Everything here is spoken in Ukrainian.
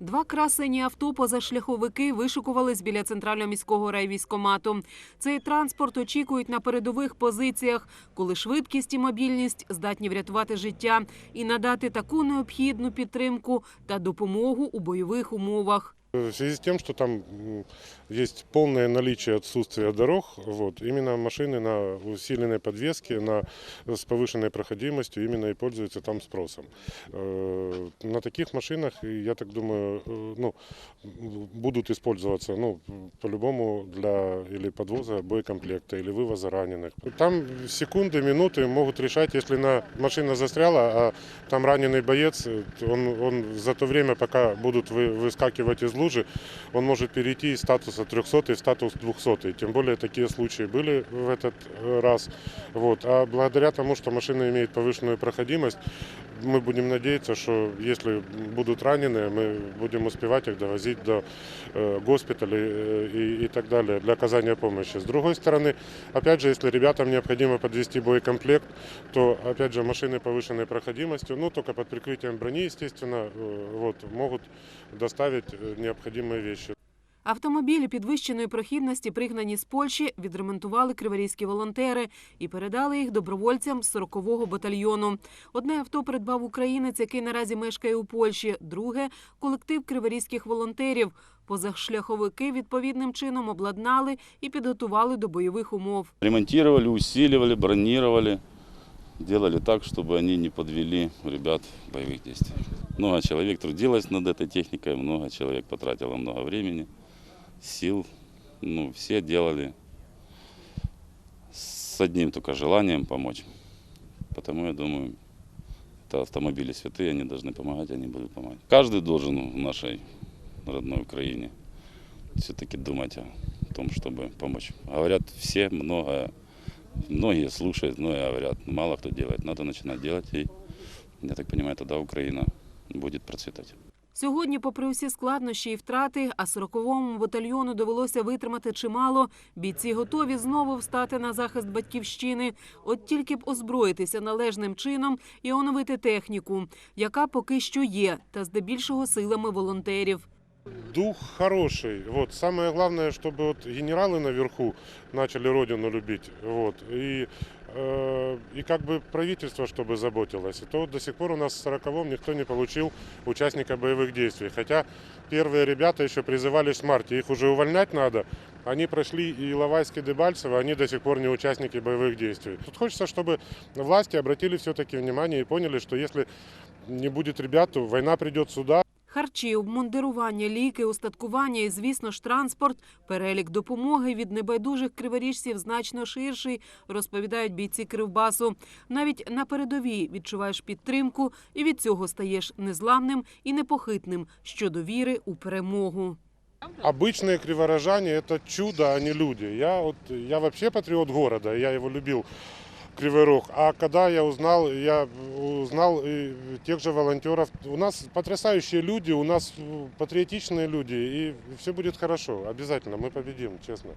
Два красені авто позашляховики вишикувались біля центрального міського райвійськомату. Цей транспорт очікують на передових позиціях, коли швидкість і мобільність здатні врятувати життя і надати таку необхідну підтримку та допомогу у бойових умовах. В связи с тем, что там есть полное наличие отсутствия дорог, вот, именно машины на усиленной подвеске, на, с повышенной проходимостью именно и пользуются там спросом. Э, На таких машинах, я так думаю, э, ну, будут использоваться ну, по-любому для или подвоза боекомплекта, или вывоза раненых. Там секунды, минуты могут решать, если на машина застряла, а там раненый боец, э, он, он за то время, пока будут вы- выскакивать из лужи, он может перейти из статуса 300 в статус 200. Тем более такие случаи были в этот э, раз. Вот. А благодаря тому, что машина имеет повышенную проходимость, мы будем надеяться, что если будут раненые, мы будем успевать их довозить до э, госпиталей э, и, и так далее для оказания помощи. С другой стороны, опять же, если ребятам необходимо подвести боекомплект, то, опять же, машины повышенной проходимостью, ну, только под прикрытием брони, естественно, э, вот, могут доставить э, необходимые вещи. Автомобілі підвищеної прохідності, пригнані з Польщі, відремонтували криворізькі волонтери і передали їх добровольцям з 40-го батальйону. Одне авто придбав українець, який наразі мешкає у Польщі. Друге колектив криворізьких волонтерів. Позашляховики відповідним чином обладнали і підготували до бойових умов. Ремонтировали, усиливали, бронировали. Делали так, чтобы они не подвели ребят в боевых действиях. Много человек трудилось над этой техникой, много человек потратило много времени, сил. Ну, все делали с одним только желанием помочь. Потому я думаю, это автомобили святые, они должны помогать, они будут помогать. Каждый должен в нашей родной Украине все-таки думать о том, чтобы помочь. Говорят все, много, многие слушают, многие говорят, мало кто делает. Надо начинать делать, и я так понимаю, тогда Украина будет процветать. Сьогодні, попри усі складнощі і втрати, а 40-му батальйону довелося витримати чимало. Бійці готові знову встати на захист батьківщини. От тільки б озброїтися належним чином і оновити техніку, яка поки що є, та здебільшого силами волонтерів. Дух хороший. Вот. Самое главное, чтобы вот генералы наверху начали родину любить. Вот. И, э, и как бы правительство, чтобы заботилось. И то до сих пор у нас в 40-м никто не получил участника боевых действий. Хотя первые ребята еще призывались в марте. Их уже увольнять надо. Они прошли и Иловайск, и Дебальцево, они до сих пор не участники боевых действий. Тут хочется, чтобы власти обратили все-таки внимание и поняли, что если не будет ребят, то война придет сюда. Харчі, обмундирування, ліки, устаткування і, звісно ж, транспорт. Перелік допомоги від небайдужих криворіжців значно ширший, розповідають бійці Кривбасу. Навіть на передовій відчуваєш підтримку і від цього стаєш незламним і непохитним щодо віри у перемогу. Обычные криворожане – это чудо, а не люди. Я, вот, я вообще патриот города, я его любил, Кривой Рог. А когда я узнал, я узнал тех же волонтеров. У нас потрясающие люди, у нас патриотичные люди, и все будет хорошо. Обязательно, мы победим, честно.